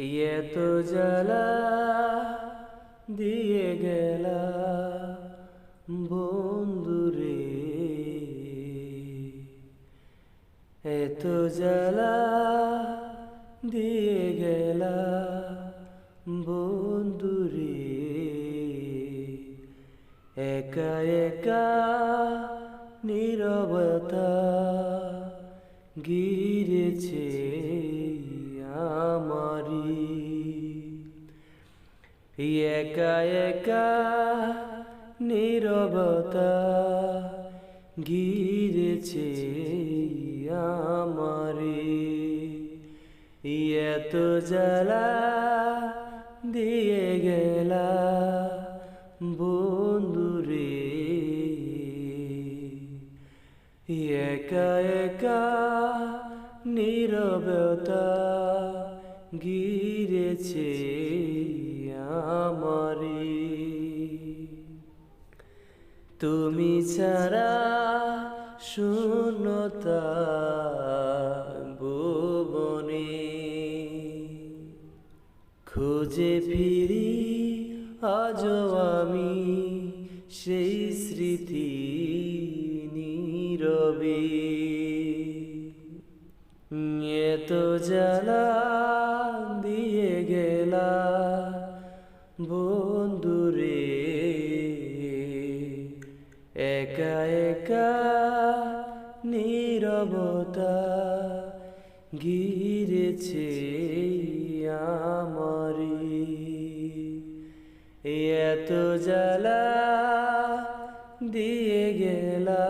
এত জ্বালা দিয়ে গেলা বন্ধুরে এত জ্বালা দিয়ে গেলা বন্ধুরে একা একা নীরবতা গিরেছে। একা একা নীরবতা গিরেছে আমারে। এত জ্বালা দিয়ে গেলা বন্ধুরে একা একা নীরবতা গিরেছে আমারে। তুমি ছাড়া শূন্যতা ভুবনে। খুঁজে ফিরি আজ আমি সেই স্মৃতি নীরবে। এত জ্বালা দিয়ে গেলা বন্ধুরে একা একা নীরবতা গিরেছে আমারি। এত জ্বালা দিয়ে গেলা